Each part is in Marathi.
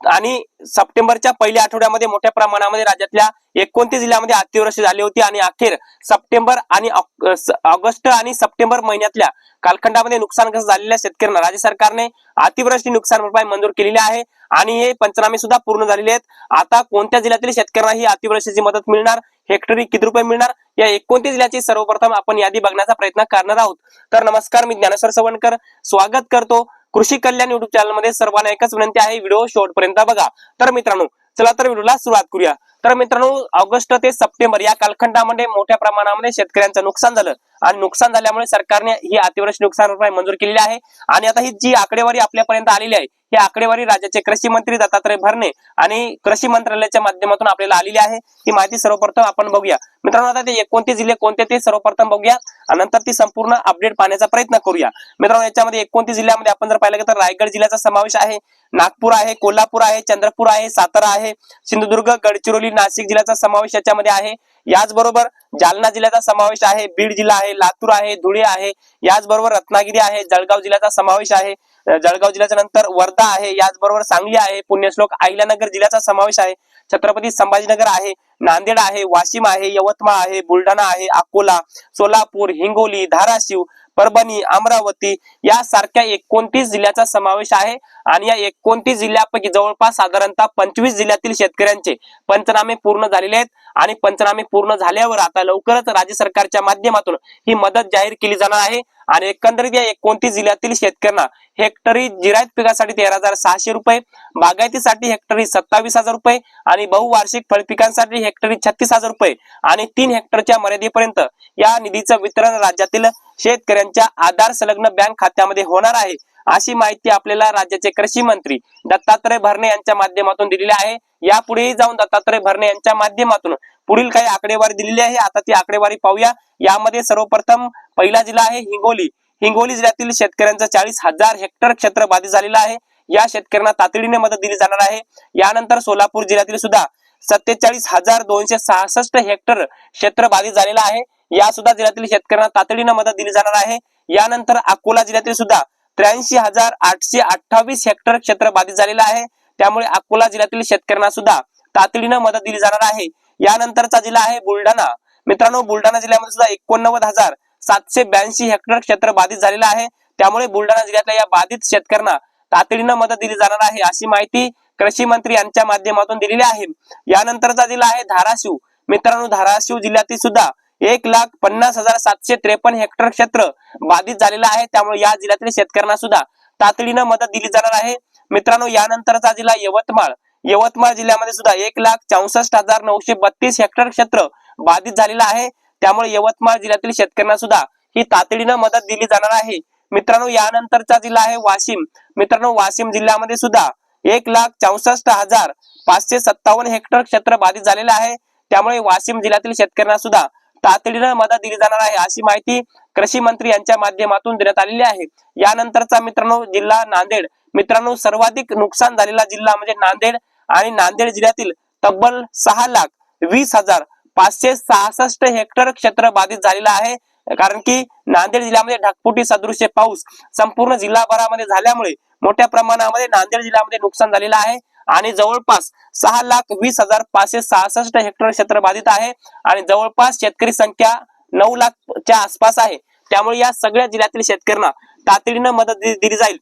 आणि सप्टेंबरच्या पहिल्या आठवड्यामध्ये मोठ्या प्रमाणामध्ये राज्यातल्या एकोणतीस जिल्ह्यामध्ये अतिवृष्टी झाली होती आणि अखेर सप्टेंबर आणि ऑगस्ट आणि सप्टेंबर महिन्यातल्या कालखंडामध्ये नुकसानग्रस्त झालेल्या शेतकऱ्यांना राज्य सरकारने अतिवृष्टी नुकसान भरपाई मंजूर केलेली आहे आणि हे पंचनामे सुद्धा पूर्ण झालेले आहेत. आता कोणत्या जिल्ह्यातील शेतकऱ्यांना ही अतिवृष्टीची मदत मिळणार? हेक्टरी किती रुपये मिळणार? या एकोणतीस जिल्ह्याची सर्वप्रथम आपण यादी बघण्याचा प्रयत्न करणार आहोत. तर नमस्कार मी ज्ञानेश्वर सवणकर. स्वागत करतो कृषी कल्याण युट्यूब चॅनलमध्ये सर्वांना एकच विनंती आहे व्हिडिओ शेवटपर्यंत बघा. तर मित्रांनो चला तर व्हिडिओला सुरुवात करूया. तर मित्रांनो ऑगस्ट ते सप्टेंबर या कालखंडामध्ये मोठ्या प्रमाणामध्ये शेतकऱ्यांचं नुकसान झालं. आणि नुकसान झाल्यामुळे सरकारने ही अतिवृष्टी नुकसान भरपाई मंजूर केलेली आहे. आणि आता ही जी आकडेवारी आपल्यापर्यंत आलेली आहे ही आकडेवारी राज्याचे कृषी मंत्री दत्तात्रय भरणे आणि कृषी मंत्रालयाच्या माध्यमातून आपल्याला आलेली आहे. ही माहिती सर्वप्रथम आपण बघूया. मित्रांनो आता ते एकोणतीस जिल्हे कोणते ते सर्वप्रथम बघूया आणि नंतर ती संपूर्ण अपडेट पाहण्याचा प्रयत्न करूया. मित्रांनो याच्यामध्ये एकोणतीस जिल्ह्यामध्ये आपण जर पाहिलं तर रायगड जिल्ह्याचा समावेश आहे नागपूर आहे कोल्हापूर आहे चंद्रपूर आहे सातारा आहे सिंधुदुर्ग गडचिरोली नाशिक जिल्ह्याचा समावेश याच्यामध्ये आहे. याचबरोबर जालना जिल्ह्याचा समावेश आहे बीड जिल्हा आहे लातूर आहे धुळे आहे याचबरोबर रत्नागिरी आहे जळगाव जिल्ह्याचा समावेश आहे. जळगाव जिल्ह्याच्या नंतर वर्धा आहे याचबरोबर सांगली आहे पुण्यश्लोक अहिल्यानगर जिल्ह्याचा समावेश आहे. छत्रपती संभाजीनगर आहे नांदेड आहे वाशिम आहे यवतमाळ आहे बुलढाणा आहे अकोला सोलापूर हिंगोली धाराशिव परभणी अमरावती यासारख्या एकोणतीस जिल्ह्याचा समावेश आहे. आणि या एकोणतीस जिल्ह्यापैकी जवळपास साधारणतः पंचवीस जिल्ह्यातील शेतकऱ्यांचे पंचनामे पूर्ण झालेले आहेत. आणि पंचनामे पूर्ण झाल्यावर आता लवकरच राज्य सरकारच्या माध्यमातून ही मदत जाहीर केली जाणार आहे. आणि एकंदरीत या एकोणतीस जिल्ह्यातील शेतकऱ्यांना हेक्टरी जिरायत पिकासाठी तेरा हजार सहाशे रुपये बागायतीसाठी हेक्टरी सत्तावीस हजार रुपये आणि बहुवार्षिक फळपिकांसाठी हेक्टरी छत्तीस हजार रुपये आणि तीन हेक्टरच्या मर्यादेपर्यंत या निधीचं वितरण राज्यातील शेतकऱ्यांच्या आधार संलग्न बँक खात्यामध्ये होणार आहे. अशी माहिती आपल्याला राज्याचे कृषी मंत्री दत्तात्रय भरणे यांच्या माध्यमातून दिलेली आहे. यापुढेही जाऊन दत्तात्रय भरणे यांच्या माध्यमातून पुढील काही आकडेवारी दिलेली आहे. आता ती आकडेवारी पाहूया. यामध्ये सर्वप्रथम पहिला जिल्हा आहे हिंगोली. हिंगोली जिल्ह्यातील शेतकऱ्यांचा चाळीस हजार हेक्टर क्षेत्र बाधित झालेला आहे. या शेतकऱ्यांना तातडीने मदत दिली जाणार आहे. यानंतर सोलापूर जिल्ह्यातील सुद्धा सत्तेचाळीस हजार दोनशे सहासष्ट हेक्टर क्षेत्र बाधित झालेलं आहे. या सुद्धा जिल्ह्यातील शेतकऱ्यांना तातडीने मदत दिली जाणार आहे. यानंतर अकोला जिल्ह्यातील सुद्धा त्र्याऐंशी हजार आठशे अठ्ठावीस हेक्टर क्षेत्र बाधित झालेलं आहे. त्यामुळे अकोला जिल्ह्यातील शेतकऱ्यांना सुद्धा तातडीनं मदत दिली जाणार आहे. यानंतरचा जिल्हा आहे बुलढाणा. मित्रांनो बुलढाणा जिल्ह्यामध्ये सुद्धा एकोणनव्वद हजार सातशे ब्याऐंशी हेक्टर क्षेत्र बाधित झालेलं आहे. त्यामुळे बुलढाणा जिल्ह्यातल्या या बाधित शेतकऱ्यांना तातडीनं मदत दिली जाणार आहे अशी माहिती कृषी मंत्री यांच्या माध्यमातून दिलेली आहे. यानंतरचा जिल्हा आहे धाराशिव. मित्रांनो धाराशिव जिल्ह्यातील सुद्धा एक लाख पन्नास हजार सातशे त्रेपन्न हेक्टर क्षेत्र बाधित झालेलं आहे. त्यामुळे या जिल्ह्यातील शेतकऱ्यांना सुद्धा तातडीनं मदत दिली जाणार आहे. मित्रांनो यानंतरचा जिल्हा यवतमाळ. यवतमाळ जिल्ह्यामध्ये सुद्धा एक लाख चौसष्ट हजार नऊशे बत्तीस हेक्टर क्षेत्र बाधित झालेलं आहे. त्यामुळे यवतमाळ जिल्ह्यातील शेतकऱ्यांना सुद्धा ही तातडीनं मदत दिली जाणार आहे. मित्रांनो यानंतरचा जिल्हा आहे वाशिम. मित्रांनो वाशिम जिल्ह्यामध्ये सुद्धा एक लाख चौसष्ट हजार पाचशे सत्तावन्न हेक्टर क्षेत्र बाधित झालेलं आहे. त्यामुळे वाशिम जिल्ह्यातील शेतकऱ्यांना सुद्धा तातडीनं मदत दिली जाणार आहे अशी माहिती कृषी मंत्री यांच्या माध्यमातून देण्यात आलेली आहे. यानंतरचा मित्रांनो जिल्हा नांदेड. मित्रांनो सर्वाधिक नुकसान झालेला जिल्हा म्हणजे नांदेड. आणि नांदेड जिल्ह्यातील तब्बल सहा लाख वीस हजार पाचशे सहासष्ट हेक्टर क्षेत्र बाधित झालेलं आहे. कारण की नांदेड जिल्ह्यामध्ये ढाकपुटी सदृश्य पाऊस संपूर्ण जिल्हाभरामध्ये झाल्यामुळे मोठ्या प्रमाणामध्ये नांदेड जिल्ह्यामध्ये नुकसान झालेलं आहे. आणि जवळपास सहा लाख वीस हजार पाचशे सहासष्ट हेक्टर क्षेत्र बाधित आहे. आणि जवळपास शेतकरी संख्या नऊ लाखच्या आसपास आहे. त्यामुळे या सगळ्या जिल्ह्यातील शेतकऱ्यांना तातडीनं मदत दिली जाईल.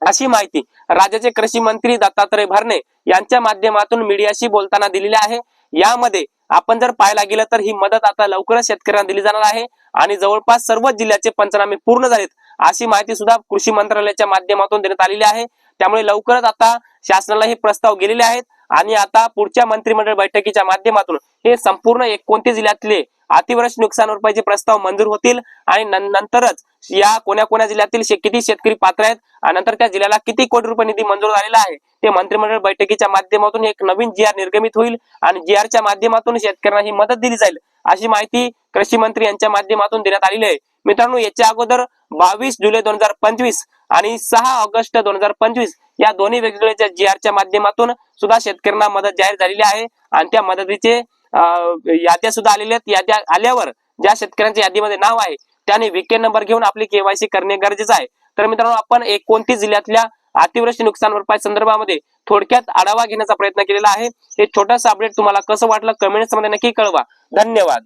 अशी माहिती राज्याचे कृषी मंत्री दत्तात्रय भरणे यांच्या माध्यमातून मीडियाशी बोलताना दिलेली आहे. यामध्ये आपण जर पाहायला गेलं तर ही मदत आता लवकरच शेतकऱ्यांना दिली जाणार आहे आणि जवळपास सर्व जिल्ह्याचे पंचनामे पूर्ण झालेत अशी माहिती सुद्धा कृषी मंत्रालयाच्या माध्यमातून देण्यात आलेली आहे. त्यामुळे लवकरच आता शासनाला हे प्रस्ताव गेलेले आहेत आणि आता पुढच्या मंत्रिमंडळ बैठकीच्या माध्यमातून हे संपूर्ण एकोणतीस जिल्ह्यातले अतिवृष्टी नुकसान भरपाईचे प्रस्ताव मंजूर होतील आणि नंतरच या कोण्या कोण्या जिल्ह्यातील किती शेतकरी पात्र आहेत? आणि नंतर त्या जिल्ह्याला किती कोटी रुपये निधी मंजूर झालेला आहे? ते मंत्रिमंडळ बैठकीच्या माध्यमातून एक नवीन जी आर निर्गमित होईल आणि जी च्या माध्यमातून शेतकऱ्यांना ही मदत दिली जाईल अशी माहिती कृषी मंत्री यांच्या माध्यमातून देण्यात आलेली आहे. मित्रांनो याच्या अगोदर बावीस जुलै दोन हजार पंचवीस आणि सहा ऑगस्ट दोन हजार पंचवीस या दोन्ही वेगवेगळ्या जी च्या माध्यमातून सुद्धा शेतकऱ्यांना मदत जाहीर झालेली आहे. आणि त्या मदतीचे अं, याद्या सुद्धा आलेल्या आहेत. याद्या आल्यावर ज्या शेतकऱ्यांच्या यादीमध्ये नाव आहे त्याने विके नंबर घेऊन आपली केवायसी करणे गरजेचं आहे. तर मित्रांनो आपण एकोणतीस जिल्ह्यातल्या अतिवृष्टी नुकसान भरपाई संदर्भामध्ये थोडक्यात आढावा घेण्याचा प्रयत्न केलेला आहे. हे छोटासा अपडेट तुम्हाला कसं वाटलं कमेंट्समध्ये नक्की कळवा. धन्यवाद.